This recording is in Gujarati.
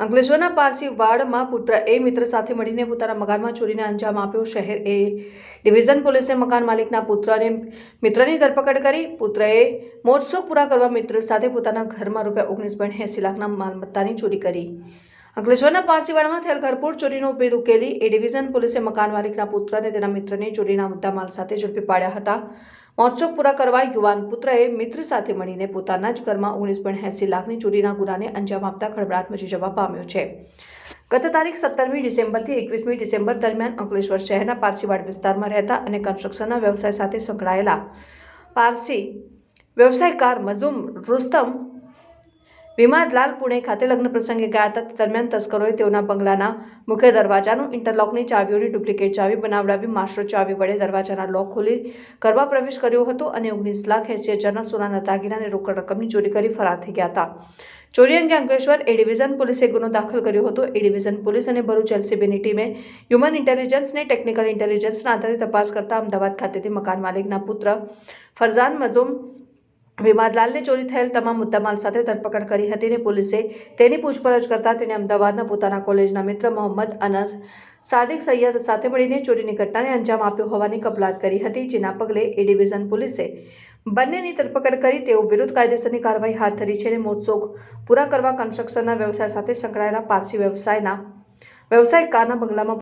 અંકલેશ્વરના પારસી વાડમાં પુત્ર એ મિત્ર સાથે મળીને પોતાના મકાનમાં ચોરીને અંજામ આપ્યો. શહેર એ ડિવિઝન પોલીસે મકાન માલિકના પુત્રને મિત્રની ધરપકડ કરી. પુત્રએ મોજશોખ પૂરા કરવા મિત્ર સાથે પોતાના ઘરમાં રૂપિયા ઓગણીસ પોઈન્ટ એંસી લાખના માલમત્તાની ચોરી કરી. અંકલેશ્વરના પારસીવાડામાં થયેલ ઘરફોડ ચોરીનો ભેદ ઉકેલી એ ડિવિઝન પોલીસે મકાન માલિકના પુત્રને તેના મિત્રને ચોરીના મુદ્દામાલ સાથે ઝડપી પાડ્યા હતા. મોજશોખ પૂરા કરવા યુવાન પુત્રએ મિત્ર સાથે મળીને પોતાના જ ઘરમાં ઓગણીસ પોઈન્ટ એંસી લાખની ચોરીના ગુનાને અંજામ આપતા ખળભળાટ મચી જવા પામ્યો છે. ગત તારીખ સત્તરમી ડિસેમ્બરથી એકવીસમી ડિસેમ્બર દરમિયાન અંકલેશ્વર શહેરના પારસીવાડ વિસ્તારમાં રહેતા અને કન્સ્ટ્રક્શનના વ્યવસાય સાથે સંકળાયેલા પારસી વ્યવસાયકાર મઝુમ રુસ્તમ વિમાદલાલ પુણે ખાતે લગ્ન પ્રસંગે ગયા હતા. દરમિયાન તસ્કરોએ તેઓના બંગલાના મુખ્ય દરવાજાનું ઇન્ટરલોકની ચાવીઓની ડુપ્લિકેટ ચાવી બનાવડાવી માસ્ટર ચાવી વડે દરવાજાના લોક ખોલી કરવા પ્રવેશ કર્યો હતો અને ઓગણીસ લાખ એસી હજારના સોનાના દાગીના રોકડ રકમની ચોરી કરી ફરાર થઈ ગયા હતા. ચોરી અંગે અંકલેશ્વર એ ડિવિઝન પોલીસે ગુનો દાખલ કર્યો હતો. એ ડિવિઝન પોલીસ અને ભરૂચ એલસીબીની ટીમે હ્યુમન ઇન્ટેલિજન્સને ટેકનિકલ ઇન્ટેલિજન્સના આધારે તપાસ કરતા અમદાવાદ ખાતેથી મકાન માલિકના પુત્ર ફરઝાન મઝુમ વિમાદલાલને ચોરી થયેલ તમામ મુદ્દામાલ સાથે ધરપકડ કરી હતી અને પોલીસે તેની પૂછપરછ કરતા તેને અમદાવાદના પોતાના કોલેજના મિત્ર મોહમ્મદ અનસ સાદિક સૈયદ સાથે મળીને ચોરીની ઘટનાને અંજામ આપ્યો હોવાની કબૂલાત કરી હતી, જેના પગલે એ ડિવિઝન પોલીસે બંનેની ધરપકડ કરી તેઓ વિરુદ્ધ કાયદેસરની કાર્યવાહી હાથ ધરી છે અને મોજશોખ પૂરા કરવા કન્સ્ટ્રક્શનના વ્યવસાય સાથે સંકળાયેલા પારસી વ્યવસાયના વ્યવસાયિકકારના બંગલામાં